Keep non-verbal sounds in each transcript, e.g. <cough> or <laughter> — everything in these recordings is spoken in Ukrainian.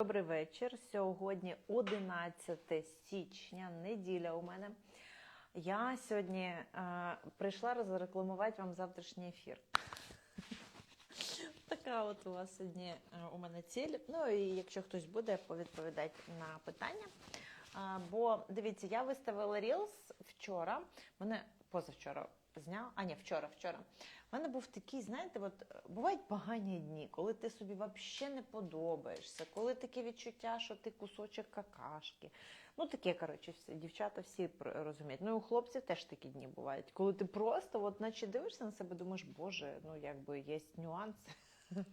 Добрий вечір. Сьогодні 11 січня, неділя у мене. Я сьогодні е, прийшла розрекламувати вам завтрашній ефір. <laughs> Така от у вас сьогодні е, у мене ціль. Ну і якщо хтось буде, повідповідати на питання. А, бо дивіться, я виставила Reels вчора. Мене позавчора зняв. А ні, вчора, вчора. У мене був такий, знаєте, от бувають погані дні, коли ти собі взагалі не подобаєшся, коли таке відчуття, що ти кусочок какашки. Ну, таке, коротше, дівчата всі розуміють. Ну, і у хлопців теж такі дні бувають. Коли ти просто, от, наче дивишся на себе, думаєш, боже, ну якби є нюанси. <laughs>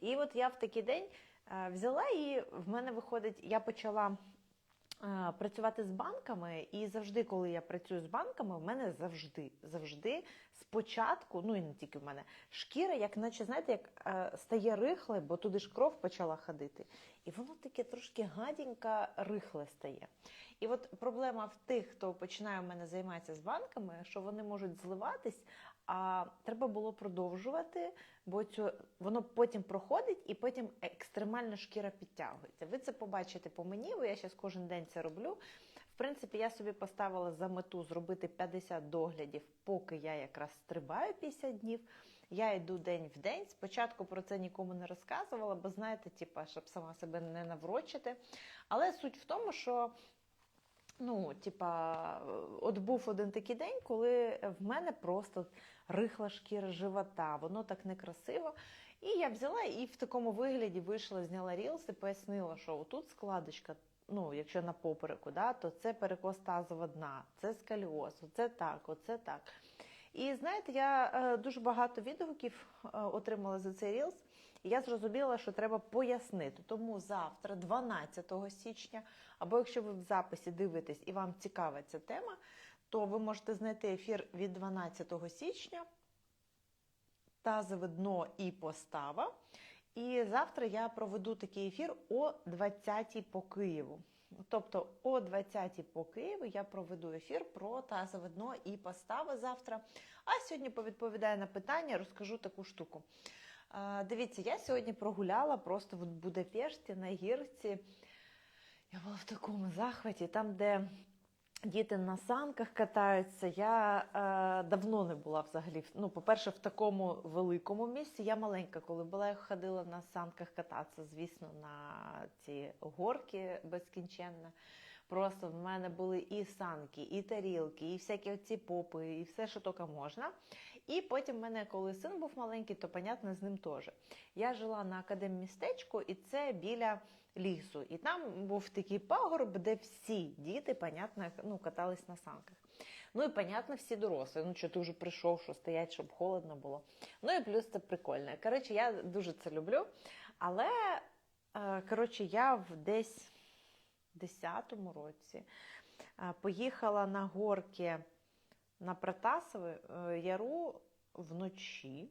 І от я в такий день е, взяла і в мене виходить, я почала працювати з банками, і завжди, коли я працюю з банками, в мене завжди, завжди спочатку, ну і не тільки в мене, шкіра, як наче, знаєте, як е, стає рихле, бо туди ж кров почала ходити. І воно таке трошки гаденько рихле стає. І от проблема в тих, хто починає в мене займатися з банками, що вони можуть зливатись, а треба було продовжувати, бо цю, воно потім проходить і потім екстремально шкіра підтягується. Ви це побачите по мені, бо я зараз кожен день це роблю. В принципі, я собі поставила за мету зробити 50 доглядів, поки я якраз стрибаю 50 днів. Я йду день в день. Спочатку про це нікому не розказувала, бо знаєте, типа, щоб сама себе не наврочити. Але суть в тому, що Ну, типа, от був один такий день, коли в мене просто рихла шкіра живота, воно так некрасиво. І я взяла і в такому вигляді вийшла, зняла рілс і пояснила, що отут складочка, ну, якщо на попереку, да, то це перекос тазова дна, це сколіоз, оце так, оце так. І знаєте, я е, дуже багато відгуків е, отримала за цей рілс, і я зрозуміла, що треба пояснити. Тому завтра, 12 січня, або якщо ви в записі дивитесь і вам цікава ця тема, то ви можете знайти ефір від 12 січня, тазове дно і постава. І завтра я проведу такий ефір о 20 по Києву. Тобто о 20 по Києву я проведу ефір про тазове дно і постави завтра. А сьогодні повідповідаю на питання, розкажу таку штуку. Дивіться, я сьогодні прогуляла просто в Будапешті на гірці. Я була в такому захваті, там, де діти на санках катаються. Я е, давно не була взагалі. Ну, по-перше, в такому великому місці. Я маленька, коли була, я ходила на санках кататися, звісно, на ці горки безкінченно. Просто в мене були і санки, і тарілки, і всякі оці попи, і все, що тільки можна. І потім в мене, коли син був маленький, то, понятно, з ним теж. Я жила на академмістечку, і це біля лісу. І там був такий пагорб, де всі діти, понятно, ну, катались на санках. Ну і, понятно, всі дорослі. Ну, що ти вже прийшов, що стоять, щоб холодно було. Ну і плюс це прикольно. Коротше, я дуже це люблю. Але, е, коротше, я в десь 10-му році е, поїхала на горки на Протасове е, яру вночі.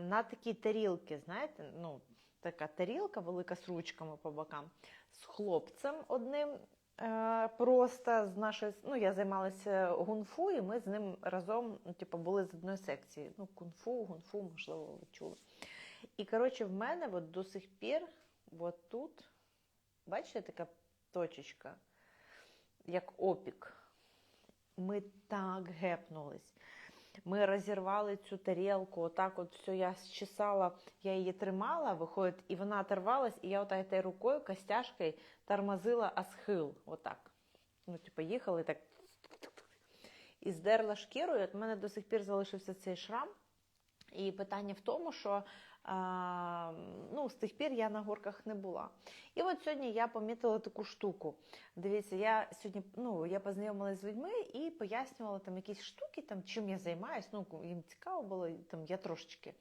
На такі тарілки, знаєте, ну, така тарілка велика з ручками по бокам, з хлопцем одним. е, Просто з нашої, ну я займалася гунфу, і ми з ним разом, ну, типу, були з одної секції. Ну, кунфу, гунфу, можливо, ви чули. І коротше, в мене от до сих пір, от тут, бачите, така точечка, як опік. Ми так гепнулись. Ми розірвали цю тарілку, отак от все, я зчесала, я її тримала, виходить, і вона оторвалась, і я отак этой рукою, костяшкою тормозила асхил. Отак. Ну, типу, їхали так. І здерла шкіру, і от мене до сих пір залишився цей шрам. І питання в тому, що а, ну, з тих пір я на горках не була. І от сьогодні я помітила таку штуку. Дивіться, я сьогодні ну, я познайомилася з людьми і пояснювала там якісь штуки, там, чим я займаюся. Ну, їм цікаво було, там я трошечки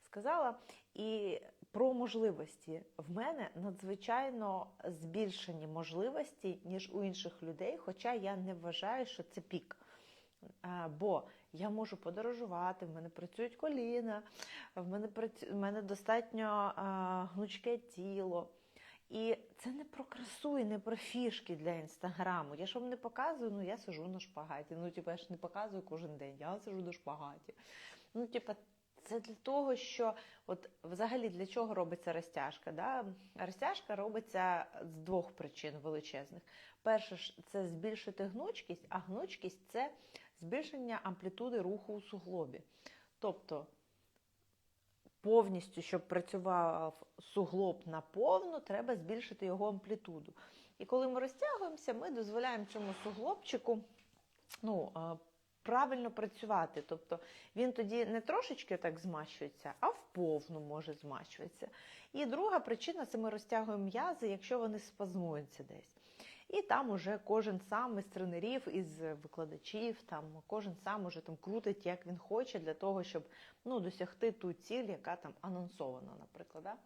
сказала. І про можливості в мене надзвичайно збільшені можливості, ніж у інших людей, хоча я не вважаю, що це пік. А, Бо я можу подорожувати, в мене працюють коліна, в мене працю... в мене достатньо а, гнучке тіло. І це не про красу і не про фішки для інстаграму. Я ж вам не показую, ну я сижу на шпагаті. Ну, типу, я ж не показую кожен день, я сижу на шпагаті. Ну, типу, Це для того, що от взагалі для чого робиться розтяжка? Да? Розтяжка робиться з двох причин величезних. Перше ж це збільшити гнучкість, а гнучкість це збільшення амплітуди руху у суглобі. Тобто повністю, щоб працював суглоб наповну, треба збільшити його амплітуду. І коли ми розтягуємося, ми дозволяємо цьому суглобчику ну, правильно працювати. Тобто він тоді не трошечки так змащується, а вповну може змащуватися. І друга причина це ми розтягуємо м'язи, якщо вони спазмуються десь. І там уже кожен сам із тренерів, із викладачів, там кожен сам уже там крутить, як він хоче, для того, щоб ну, досягти ту ціль, яка там анонсована, наприклад. Да?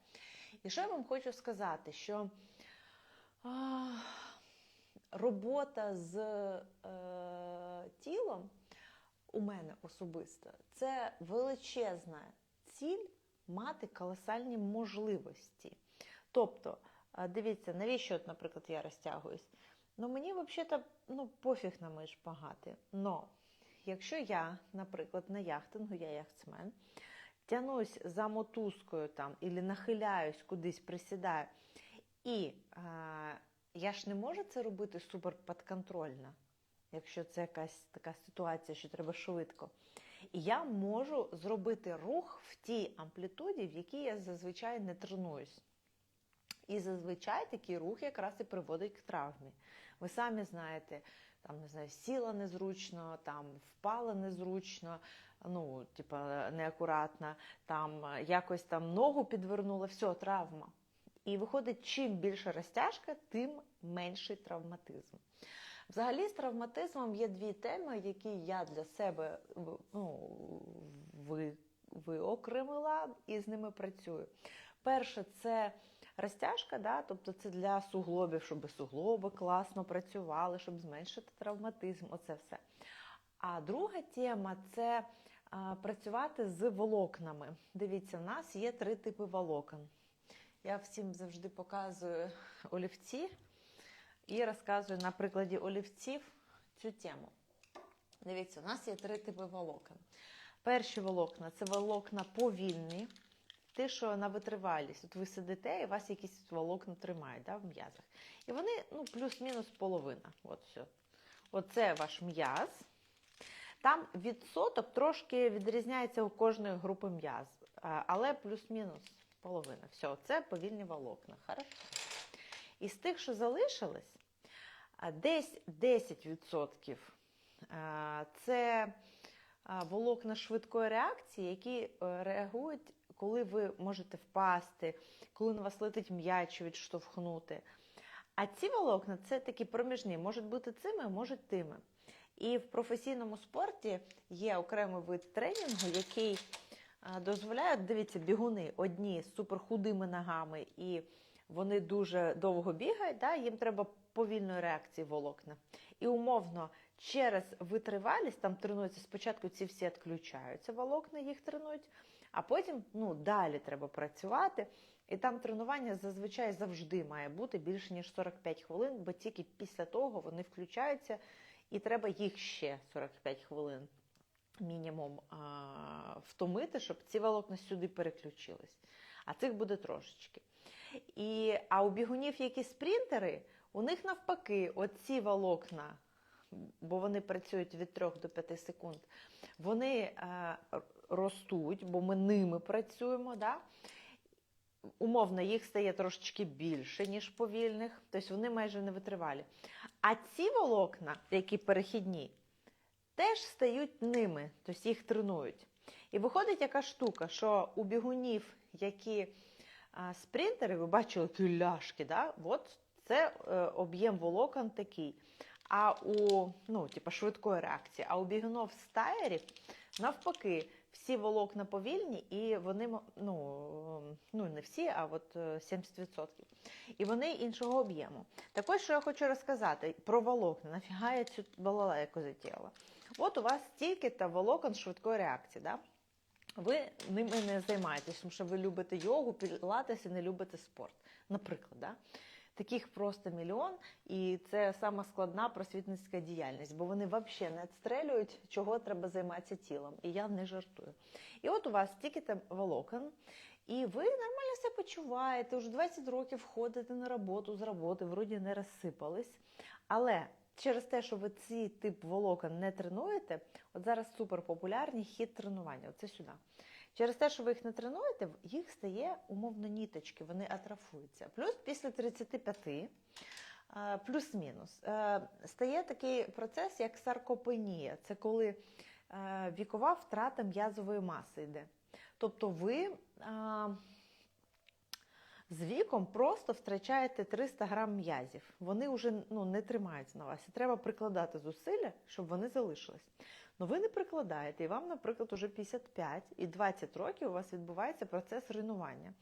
І що я вам хочу сказати, що а, робота з е, тілом у мене особисто це величезна ціль мати колосальні можливості. Тобто, дивіться, навіщо, наприклад, я розтягуюсь? Ну, мені взагалі ну, пофіг на мої шпагати. Но якщо я, наприклад, на яхтингу, я яхтсмен, тянусь за мотузкою там, і нахиляюсь кудись, присідаю, і а, я ж не можу це робити супер підконтрольно, якщо це якась така ситуація, що треба швидко. І я можу зробити рух в тій амплітуді, в якій я зазвичай не тренуюсь. І зазвичай такий рух якраз і приводить к травмі. Ви самі знаєте, там не знаю, сіла незручно, там впала незручно, ну, типа неакуратно, там якось там ногу підвернула, все, травма. І виходить, чим більше розтяжка, тим менший травматизм. Взагалі, з травматизмом є дві теми, які я для себе ну, ви, виокремила і з ними працюю. Перше, це розтяжка, да, тобто це для суглобів, щоб суглоби класно працювали, щоб зменшити травматизм. Оце все. А друга тема це а, працювати з волокнами. Дивіться, в нас є три типи волокон. Я всім завжди показую олівці і розказую на прикладі олівців цю тему. Дивіться, у нас є три типи волокон. Перші волокна це волокна повільні, те, що на витривалість. От ви сидите, і вас якісь волокна тримають да, в м'язах. І вони ну, плюс-мінус половина. От все. Оце ваш м'яз. Там відсоток трошки відрізняється у кожної групи м'яз, але плюс-мінус половина. Все, це повільні волокна. Хорошо. Із тих, що залишилось, десь 10% це волокна швидкої реакції, які е, реагують, коли ви можете впасти, коли на вас летить м'яч відштовхнути. А ці волокна це такі проміжні, можуть бути цими, можуть тими. І в професійному спорті є окремий вид тренінгу, який дозволяє, дивіться, бігуни одні з суперхудими ногами, і вони дуже довго бігають, да, їм треба повільної реакції волокна. І умовно через витривалість там тренуються спочатку ці всі відключаються, волокна їх тренують, а потім ну, далі треба працювати. І там тренування зазвичай завжди має бути більше ніж 45 хвилин, бо тільки після того вони включаються, і треба їх ще 45 хвилин мінімум а, втомити, щоб ці волокна сюди переключились. А цих буде трошечки. І, А у бігунів, які спринтери, у них навпаки, оці волокна, бо вони працюють від 3 до 5 секунд, вони а, ростуть, бо ми ними працюємо. Да? Умовно, їх стає трошечки більше, ніж повільних, тобто вони майже не витривалі. А ці волокна, які перехідні, теж стають ними, тобто їх тренують. І виходить яка штука, що у бігунів, які а, спринтери, ви бачили які ляшки, да? От це е, об'єм волокон такий. А у ну, типу, швидкої реакції, а у бігунов стаєрів навпаки, всі волокна повільні, і вони ну, ну не всі, а от 70%. І вони іншого об'єму. Так ось, що я хочу розказати про волокна. Нафіга я цю балалайку затіяла? От у вас стільки та волокон швидкої реакції. Да? Ви ними не займаєтесь, тому що ви любите йогу, пілатес і не любите спорт. Наприклад, да? Таких просто мільйон, і це сама складна просвітницька діяльність, бо вони взагалі не відстрелюють, чого треба займатися тілом. І я не жартую. І от у вас стільки там волокон, і ви нормально себе почуваєте, вже 20 років ходите на роботу з роботи, вроді не розсипались. Але через те, що ви цей тип волокон не тренуєте, от зараз суперпопулярні хід тренування. Оце сюди. Через те, що ви їх не тренуєте, їх стає умовно ніточки, вони атрофуються. Плюс після 35, е, плюс-мінус, е, стає такий процес, як саркопенія. Це коли е, вікова втрата м'язової маси йде. Тобто ви з віком просто втрачаєте 300 грам м'язів. Вони вже ну, не тримаються на вас. І треба прикладати зусилля, щоб вони залишились. Ну ви не прикладаєте, і вам, наприклад, уже 55 і 20 років у вас відбувається процес руйнування.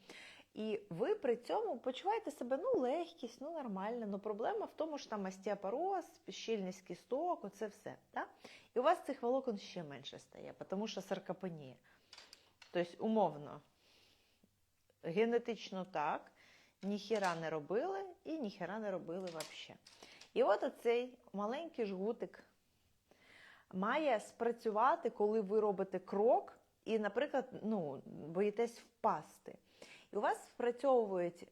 І ви при цьому почуваєте себе ну, легкість, ну нормально. Ну проблема в тому, що там остеопороз, щільність кісток, оце все. Так? І у вас цих волокон ще менше стає, тому що саркопенія. Тобто, умовно, генетично так, ніхіра не робили і ніхіра не робили взагалі. І от оцей маленький жгутик має спрацювати, коли ви робите крок і, наприклад, ну, боїтесь впасти. І у вас спрацьовують е,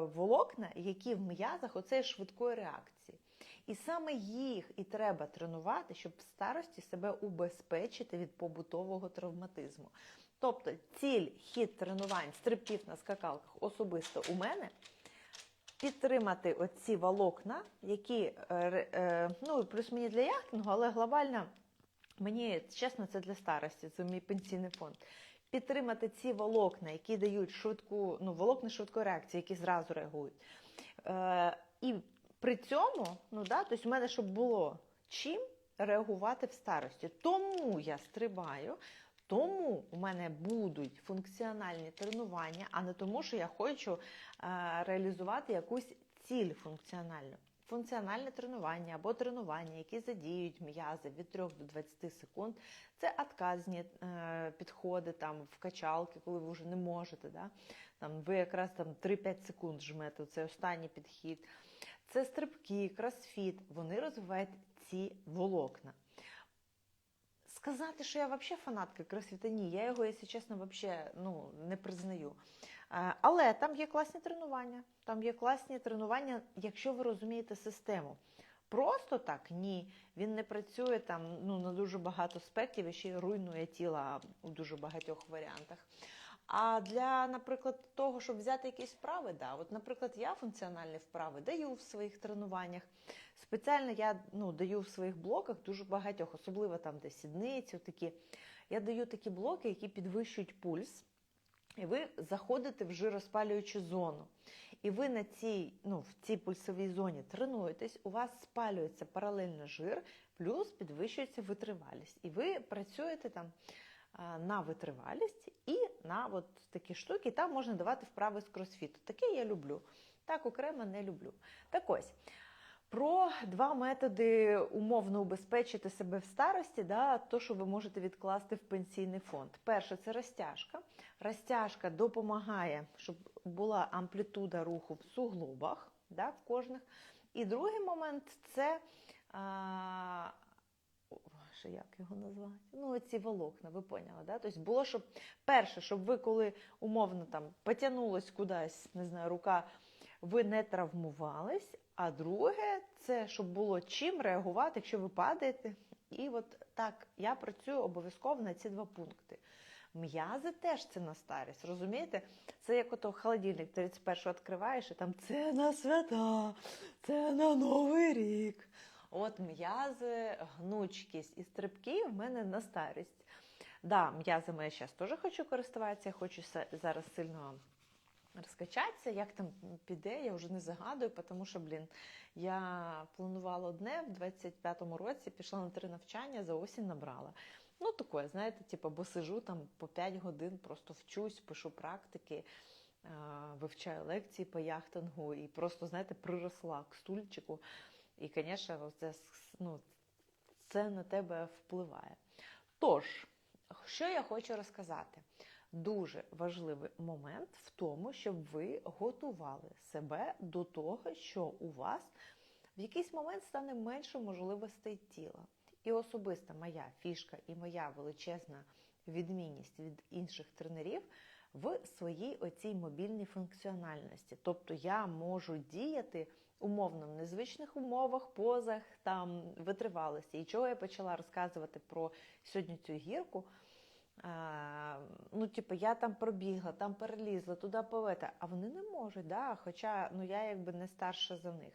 волокна, які в м'язах оцеї швидкої реакції. І саме їх і треба тренувати, щоб в старості себе убезпечити від побутового травматизму. Тобто ціль хід тренувань, стрибків на скакалках особисто у мене підтримати оці волокна, які е, е, ну плюс мені для яхтингу, але глобально мені чесно, це для старості, це мій пенсійний фонд. Підтримати ці волокна, які дають швидку, ну волокна швидкої реакції, які зразу реагують. Е, І при цьому, ну да, тобто в мене щоб було чим реагувати в старості. Тому я стрибаю. Тому у мене будуть функціональні тренування, а не тому, що я хочу а, реалізувати якусь ціль функціональну. Функціональне тренування або тренування, які задіють м'язи від 3 до 20 секунд, це отказні е, підходи там в качалки, коли ви вже не можете. Да? Там, Ви якраз там 3-5 секунд жмете, це останній підхід. Це стрибки, кросфіт, вони розвивають ці волокна. Сказати, що я взагалі фанатка кросфіта, ні, я його, якщо чесно, взагалі ну, не признаю. Але там є класні тренування. Там є класні тренування, якщо ви розумієте систему. Просто так ні. Він не працює там ну, на дуже багато аспектів і ще й руйнує тіла у дуже багатьох варіантах. А для, наприклад, того, щоб взяти якісь вправи, да, от, наприклад, я функціональні вправи даю в своїх тренуваннях. Спеціально я ну, даю в своїх блоках дуже багатьох, особливо там, де сідниці, такі. Я даю такі блоки, які підвищують пульс. І ви заходите в жироспалюючу зону. І ви на цій, ну, в цій пульсовій зоні тренуєтесь, у вас спалюється паралельно жир, плюс підвищується витривалість. І ви працюєте там на витривалість і на от такі штуки. Там можна давати вправи з кросфіту. Таке я люблю. Так окремо не люблю. Так ось. Про два методи умовно убезпечити себе в старості, да, то, що ви можете відкласти в пенсійний фонд. Перше це розтяжка. Розтяжка допомагає, щоб була амплітуда руху в суглобах да, в кожних. І другий момент це а, ще як його назвати? Ну, ці волокна, ви поняли, да? Тобто було, щоб перше, щоб ви коли умовно там потягнулись кудись, не знаю, рука, ви не травмувались. А друге, це щоб було чим реагувати, якщо ви падаєте. І от так, я працюю обов'язково на ці два пункти. М'язи теж це на старість, розумієте? Це як ото холодильник 31 відкриваєш, і там це на свята, це на Новий рік. От м'язи, гнучкість і стрибки в мене на старість. Да, м'язами я зараз теж хочу користуватися, хочу зараз сильно розкачатися. Як там піде, я вже не загадую, тому що, блін, я планувала одне в 25-му році, пішла на три навчання, за осінь набрала. Ну, таке, знаєте, типу, бо сижу там по 5 годин, просто вчусь, пишу практики, вивчаю лекції по яхтингу і просто, знаєте, приросла к стульчику. І, звісно, це, ну, це на тебе впливає. Тож, що я хочу розказати? дуже важливий момент в тому, щоб ви готували себе до того, що у вас в якийсь момент стане менше можливостей тіла. І особиста моя фішка і моя величезна відмінність від інших тренерів в своїй оцій мобільній функціональності. Тобто я можу діяти умовно в незвичних умовах, позах, там витривалості. І чого я почала розказувати про сьогодні цю гірку. А, ну, типу, я там пробігла, там перелізла, туди повета, а вони не можуть, да? хоча ну, я якби не старша за них.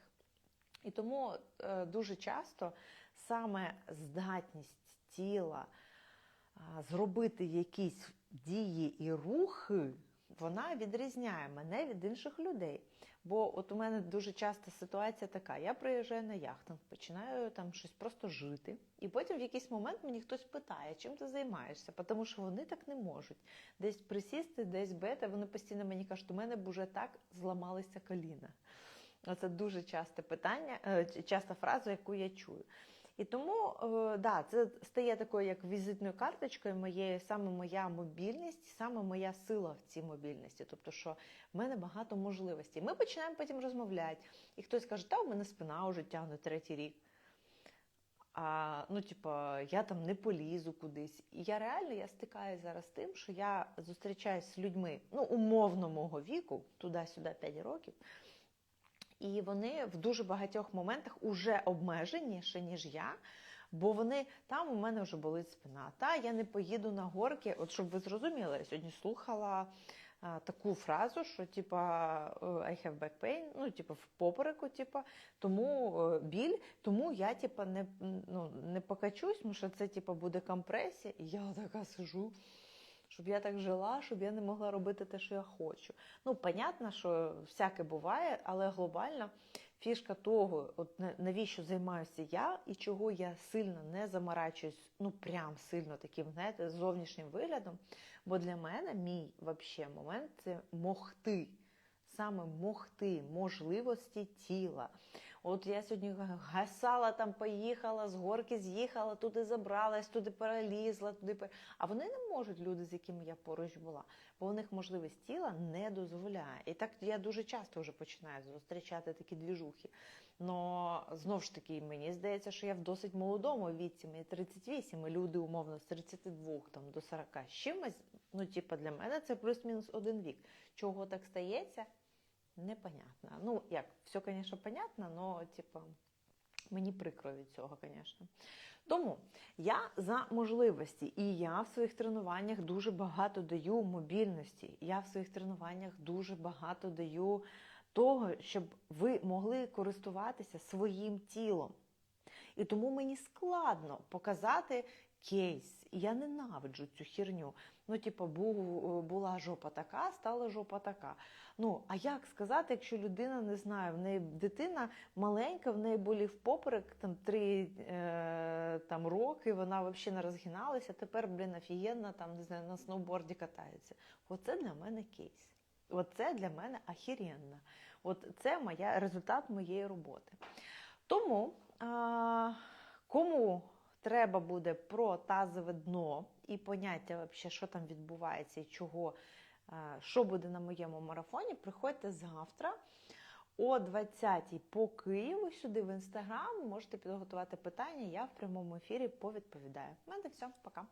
І тому е, дуже часто саме здатність тіла а, зробити якісь дії і рухи, вона відрізняє мене від інших людей. Бо от у мене дуже часто ситуація така: я приїжджаю на яхтинг, починаю там щось просто жити, і потім в якийсь момент мені хтось питає, чим ти займаєшся, тому що вони так не можуть. Десь присісти, десь бити, вони постійно мені кажуть, у мене б уже так зламалися коліна. Це дуже часте питання, е, часта фраза, яку я чую. І тому е, да, це стає такою як візитною карточкою моєї, саме моя мобільність, саме моя сила в цій мобільності. Тобто, що в мене багато можливостей. Ми починаємо потім розмовляти, і хтось каже, та у мене спина вже тягне третій рік. А, Ну, типу, я там не полізу кудись. І я реально я стикаюся зараз з тим, що я зустрічаюся з людьми ну, умовно мого віку, туди-сюди 5 років. І вони в дуже багатьох моментах уже обмеженіше, ніж я. Бо вони там у мене вже болить спина. Та я не поїду на горки. От щоб ви зрозуміли, я сьогодні слухала а, таку фразу, що типа I have back pain, ну типа в попереку, типа, тому е, біль, тому я типа не ну, не покачусь, тому що це типа буде компресія. І я така сижу щоб я так жила, щоб я не могла робити те, що я хочу. Ну, понятно, що всяке буває, але глобально фішка того, от навіщо займаюся я і чого я сильно не заморачуюсь, ну прям сильно таким, знаєте, зовнішнім виглядом. Бо для мене мій вообще момент це могти. Саме могти, можливості тіла. От я сьогодні гасала там, поїхала, з горки з'їхала, туди забралась, туди перелізла, туди пер... А вони не можуть, люди, з якими я поруч була, бо у них можливість тіла не дозволяє. І так я дуже часто вже починаю зустрічати такі двіжухи. Но знову ж таки, мені здається, що я в досить молодому віці, мені 38, і люди умовно з 32 там, до 40 з чимось. Ну, типу, для мене це плюс-мінус один вік. Чого так стається? Непонятно. Ну, як, все, звісно, понятно, але, типу, мені прикро від цього, звісно. Тому я за можливості, і я в своїх тренуваннях дуже багато даю мобільності. Я в своїх тренуваннях дуже багато даю того, щоб ви могли користуватися своїм тілом. І тому мені складно показати кейс. Я ненавиджу цю херню. Ну, типу, була жопа така, стала жопа така. Ну, а як сказати, якщо людина не знає, в неї дитина маленька, в неї болів поперек там три е, там, роки, вона взагалі не розгиналася, тепер, блін, офігенно, там, не знаю, на сноуборді катається. Оце для мене кейс. Оце для мене ахіренно. От це моя, результат моєї роботи. Тому, а, кому треба буде про тазове дно і поняття, вообще, що там відбувається і чого, що буде на моєму марафоні, приходьте завтра о 20-й по Києву сюди в інстаграм. Можете підготувати питання, я в прямому ефірі повідповідаю. У мене все, пока.